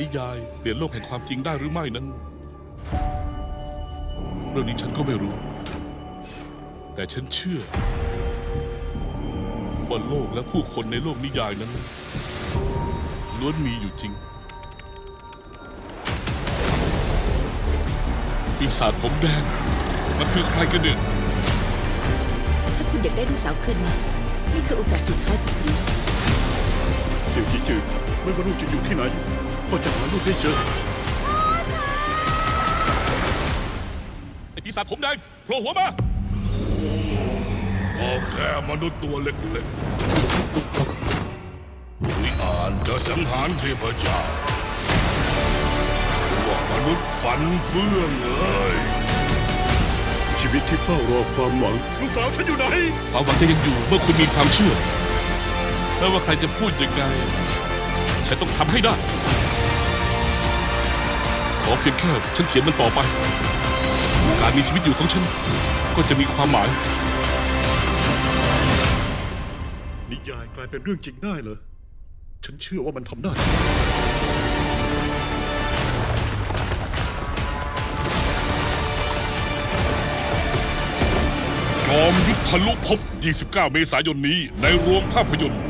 นิยายเปลี่ยนโลกแห่งความจริงได้หรือไม่นั้น เรื่องนี้ฉันก็ไม่รู้ แต่ฉันเชื่อว่าโลกและผู้คนในโลกนิยายนั้นล้วนมีอยู่จริง ปีศาจผมแดง มันคือใครกันเนี่ย ถ้าคุณอยากได้ลูกสาวคืนมานี่คือโอกาสสุดท้ายของคุณ เสี่ยวจีจือไม่ว่าลูกจะอยู่ที่ไหน ก็จะหาลูกได้เจอไอ้ปีศาจผมแดงโผล่หัวมาก็แค่มนุษย์ตัวเล็กๆวิอ่านจะสังหารเทพเจ้าว่ามนุษย์ฝันเฟื่องเอ้ยชีวิตที่เฝ้ารอความหวังลูกสาวฉันอยู่ไหนความหวังจะยังอยู่เมื่อคุณมีความเชื่อไม่ว่าใครจะพูดยังไงฉันต้องทำให้ได้ข อเพียงแค่ฉันเขียนมันต่อไป การมีชีวิตอยู่ของฉัน ก็จะมีความหมาย นิยายกลายเป็นเรื่องจริงได้เหรอ ฉันเชื่อว่ามันทำได้ จอมยุทธทะลุภพ 29 เมษายนนี้ในโรงภาพยนตร์